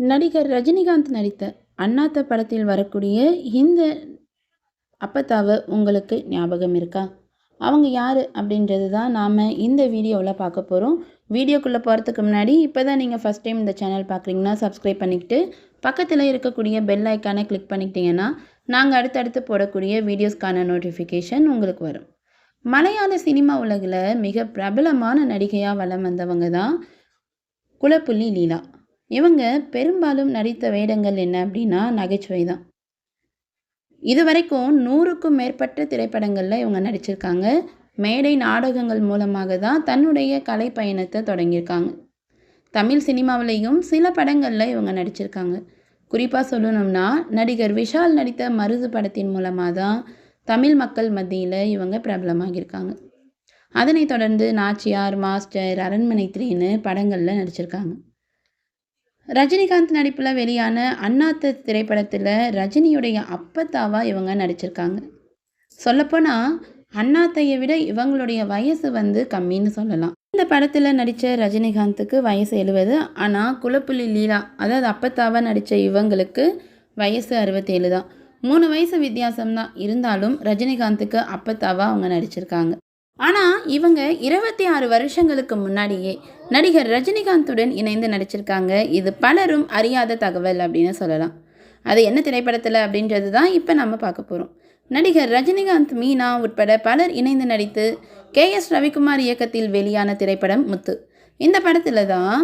நடிகர் ரஜினிகாந்த் நடித்த அண்ணாத்த படத்தில் வரக்கூடிய இந்த அப்பத்தாவை உங்களுக்கு ஞாபகம் இருக்கா? அவங்க யார் அப்படின்றது தான் நாம் இந்த வீடியோவில் பார்க்க போகிறோம் வீடியோக்குள்ளே போகிறதுக்கு முன்னாடி இப்போ தான் நீங்கள் ஃபஸ்ட் டைம் இந்த சேனல் பார்க்குறீங்கன்னா சப்ஸ்கிரைப் பண்ணிக்கிட்டு பக்கத்தில் இருக்கக்கூடிய பெல் ஐக்கானை கிளிக் பண்ணிக்கிட்டீங்கன்னா நாங்கள் அடுத்தடுத்து போடக்கூடிய வீடியோஸ்க்கான நோட்டிஃபிகேஷன் உங்களுக்கு வரும். மலையாள சினிமா உலகில் மிக பிரபலமான நடிகையாக வளம் வந்தவங்க தான் குலப்புள்ளி லீலா. இவங்க பெரும்பாலும் நடித்த வேடங்கள் என்ன அப்படின்னா நகைச்சுவை தான். இதுவரைக்கும் நூறுக்கும் மேற்பட்ட திரைப்படங்களில் இவங்க நடிச்சிருக்காங்க. மேடை நாடகங்கள் மூலமாக தான் தன்னுடைய கலை பயணத்தை தொடங்கியிருக்காங்க. தமிழ் சினிமாவிலையும் சில படங்களில் இவங்க நடிச்சிருக்காங்க. குறிப்பாக சொல்லணும்னா நடிகர் விஷால் நடித்த மருது படத்தின் மூலமாக தான் தமிழ் மக்கள் மத்தியில் இவங்க பிரபலமாகியிருக்காங்க. அதனைத் தொடர்ந்து நாச்சியார் மாஸ்டர் அரண்மனை த்ரீன்னு படங்களில் நடிச்சிருக்காங்க. ரஜினிகாந்த் நடிப்பில் வெளியான அண்ணாத்த திரைப்படத்தில் ரஜினியுடைய அப்பத்தாவா இவங்க நடிச்சிருக்காங்க. சொல்லப்போனால் அண்ணாத்தையை விட இவங்களுடைய வயசு வந்து கம்மின்னு சொல்லலாம். இந்த படத்தில் நடித்த ரஜினிகாந்துக்கு வயசு எழுபது ஆனால் குலப்புலி லீலா அதாவது அப்பத்தாவாக நடித்த இவங்களுக்கு வயசு அறுபத்தேழு தான். மூணு வயசு வித்தியாசம்தான். இருந்தாலும் ரஜினிகாந்துக்கு அப்பத்தாவாக அவங்க நடிச்சிருக்காங்க. ஆனால் இவங்க இருபத்தி ஆறு வருஷங்களுக்கு முன்னாடியே நடிகர் ரஜினிகாந்துடன் இணைந்து நடிச்சிருக்காங்க. இது பலரும் அறியாத தகவல் அப்படின்னு சொல்லலாம். அது என்ன திரைப்படத்தில் அப்படின்றது தான் இப்போ நம்ம பார்க்க போகிறோம் நடிகர் ரஜினிகாந்த் மீனா உட்பட பலர் இணைந்து நடித்து கே எஸ் ரவிக்குமார் இயக்கத்தில் வெளியான திரைப்படம் முத்து. இந்த படத்தில் தான்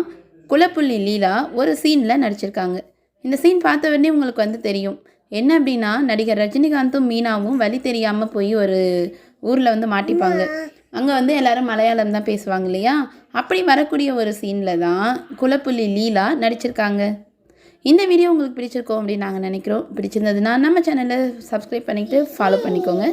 குலப்புள்ளி லீலா ஒரு சீனில் நடிச்சிருக்காங்க. இந்த சீன் பார்த்த உடனே உங்களுக்கு வந்து தெரியும். என்ன அப்படின்னா நடிகர் ரஜினிகாந்தும் மீனாவும் வழி தெரியாமல் போய் ஒரு ஊரில் வந்து மாட்டிப்பாங்க. அங்கே வந்து எல்லாரும் மலையாளம் தான் பேசுவாங்க இல்லையா? அப்படி வரக்கூடிய ஒரு சீனில் தான் குலப்புள்ளி லீலா நடிச்சிருக்காங்க. இந்த வீடியோ உங்களுக்கு பிடிச்சிருக்கோம் அப்படின்னு நாங்கள் நினைக்கிறோம். பிடிச்சிருந்ததுன்னா நம்ம சேனலை சப்ஸ்கிரைப் பண்ணிவிட்டு ஃபாலோ பண்ணிக்கோங்க.